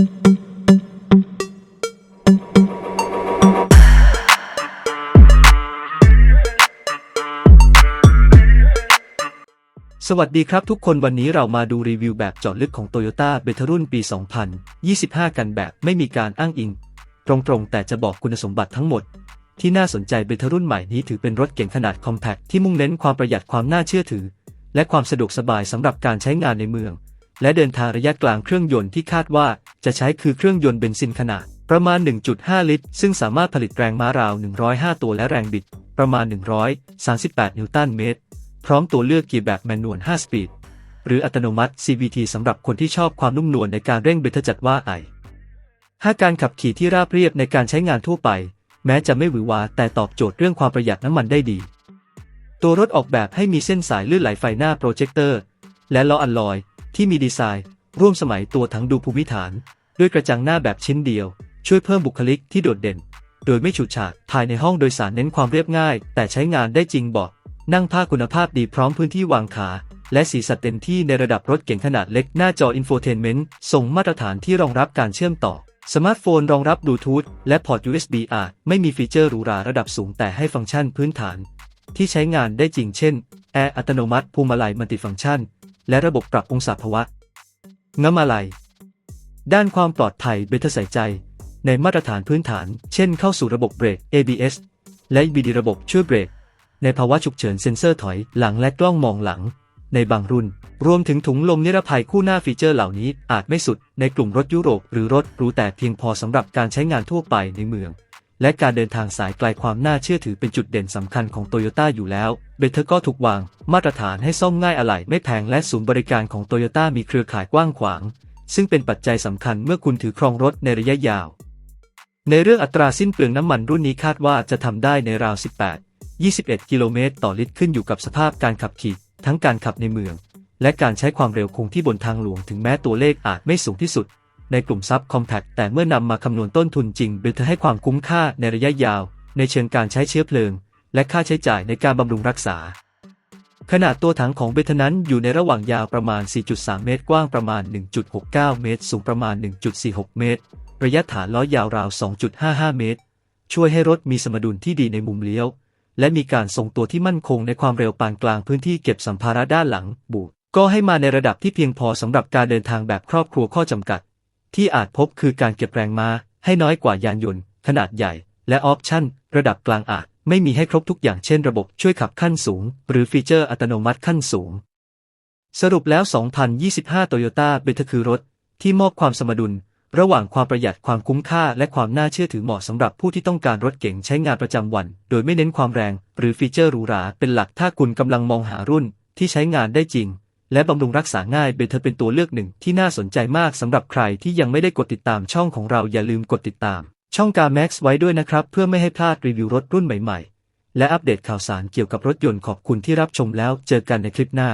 สวัสดีครับทุกคนวันนี้เรามาดูรีวิวแบบเจาะลึกของ Toyota b e t a รุ่นปี 2025 กันแบบไม่มีการอ้างอิง ตรงๆ แต่จะบอกคุณสมบัติทั้งหมด ที่น่าสนใจเบทารุ่นใหม่นี้ถือเป็นรถเก๋งขนาดคอมแพคที่มุ่งเน้นความประหยัดความน่าเชื่อถือ และความสะดวกสบายสำหรับการใช้งานในเมือง และเดินทางระยะกลางเครื่องยนต์ที่คาดว่าจะใช้คือเครื่องยนต์เบนซินขนาด ประมาณ 1.5 ลิตร ซึ่งสามารถผลิตแรงม้าราว 105 ตัวและแรงบิด ประมาณ 138 นิวตันเมตร พร้อมตัวเลือกเกียร์แบบแมนนวล 5 สปีด หรืออัตโนมัติ CVT สำหรับคนที่ชอบความนุ่มนวลในการเร่งเบรจัดว่าไอห้าการขับขี่ที่ราบเรียบในการใช้งานทั่วไป แม้จะไม่หวือหวาแต่ตอบโจทย์เรื่องความประหยัดน้ำมันได้ดี ตัวรถออกแบบให้มีเส้นสายลื่นไหลไฟหน้าโปรเจคเตอร์ และล้ออัลลอย ที่มีดีไซน์ ร่วมสมัยตัวทั้งดูภูมิฐาน ด้วยกระจังหน้าแบบชิ้นเดียว ช่วยเพิ่มบุคลิกที่โดดเด่น โดยไม่ฉูดฉาดภายในห้องโดยสารเน้นความเรียบง่าย แต่ใช้งานได้จริงเบาะนั่งผ้าคุณภาพดีพร้อมพื้นที่วางขา และสีสันเต็มที่ในระดับรถเก๋งขนาดเล็กหน้าจออินโฟเทนเมนต์ส่งมาตรฐานที่รองรับการเชื่อมต่อ สมาร์ทโฟนรองรับบลูทูธและพอร์ต USB อาจไม่มีฟีเจอร์หรูหราระดับสูงแต่ให้ฟังก์ชันพื้นฐาน ที่ใช้งานได้จริงเช่น แอร์อัตโนมัติพวงมาลัยมัลติฟังก์ชัน และระบบปรับองศาภาวะ น้ำมาลัย ด้านความปลอดภัยเบทใส่ใจ ในมาตรฐานพื้นฐาน เช่นเข้าสู่ระบบเบรก ABS และ EBD ระบบช่วยเบรก ในภาวะฉุกเฉินเซ็นเซอร์ถอยหลังและกล้องมองหลัง ในบางรุ่น รวมถึงถุงลมนิรภัยคู่หน้าฟีเจอร์เหล่านี้อาจไม่สุดในกลุ่มรถยุโรปหรือรถหรูแต่เพียงพอสำหรับการใช้งานทั่วไปในเมือง และการเดินทางสายไกลความน่าเชื่อถือเป็นจุดเด่นสำคัญของโตโยต้าอยู่แล้ว เบเธอร์ก็ถูกวาง มาตรฐานให้ซ่อมง่ายอะไหล่ไม่แพงและศูนย์บริการของโตโยต้ามีเครือข่ายกว้างขวาง ซึ่งเป็นปัจจัยสำคัญเมื่อคุณถือครองรถในระยะยาว ในเรื่องอัตราสิ้นเปลืองน้ำมันรุ่นนี้คาดว่าจะทำได้ในราว 18 21 กิโลเมตรต่อลิตรขึ้นอยู่กับสภาพการขับขี่ ทั้งการขับในเมือง และการใช้ความเร็วคงที่บนทางหลวงถึงแม้ตัวเลขอาจไม่สูงที่สุด ในกลุ่มซับคอมแพคแต่เมื่อนำมาคำนวณต้นทุนจริงเบลให้ความคุ้มค่าในระยะยาว ในเชิงการใช้เชื้อเพลิง และค่าใช้จ่ายในการบำรุงรักษา ขนาดตัวถังของเบทนั้นอยู่ในระหว่างยาวประมาณ 4.3 เมตร กว้างประมาณ 1.69 เมตร สูงประมาณ 1.46 เมตร ระยะฐานล้อยาวราว 2.55 เมตร ช่วยให้รถมีสมดุลที่ดีในมุมเลี้ยว และมีการทรงตัวที่มั่นคงในความเร็วปานกลางพื้นที่เก็บสัมภาระด้านหลังบูดก็ให้มาในระดับที่เพียงพอสำหรับการเดินทางแบบครอบครัวข้อจำกัด ที่อาจพบคือการเก็บแรงม้าให้น้อยกว่ายานยนต์ ขนาดใหญ่ และออปชั่น ระดับกลางอาจไม่มีให้ครบทุกอย่างเช่นระบบช่วยขับขั้นสูง หรือฟีเจอร์อัตโนมัติขั้นสูง สรุปแล้ว 2025 Toyota b e t คือรถ ที่มอบความสมดุล ระหว่างความประหยัดความคุ้มค่า และความน่าเชื่อถือเหมาะสำหรับผู้ที่ต้องการรถเก๋งใช้งานประจำวัน โดยไม่เน้นความแรง หรือฟีเจอร์หรูหราเป็นหลักถ้าคุณกำลังมองหารุ่นที่ใช้งานได้จริง และบำรุงรักษาง่ายเบเธอเป็นตัวเลือกหนึ่งที่น่าสนใจมากสำหรับใครที่ยังไม่ได้กดติดตามช่องของเราอย่าลืมกดติดตาม ช่องการแม็กซ์ไว้ด้วยนะครับ เพื่อไม่ให้พลาดรีวิวรถรุ่นใหม่ๆ และอัปเดตข่าวสารเกี่ยวกับรถยนต์ขอบคุณที่รับชมแล้วเจอกันในคลิปหน้า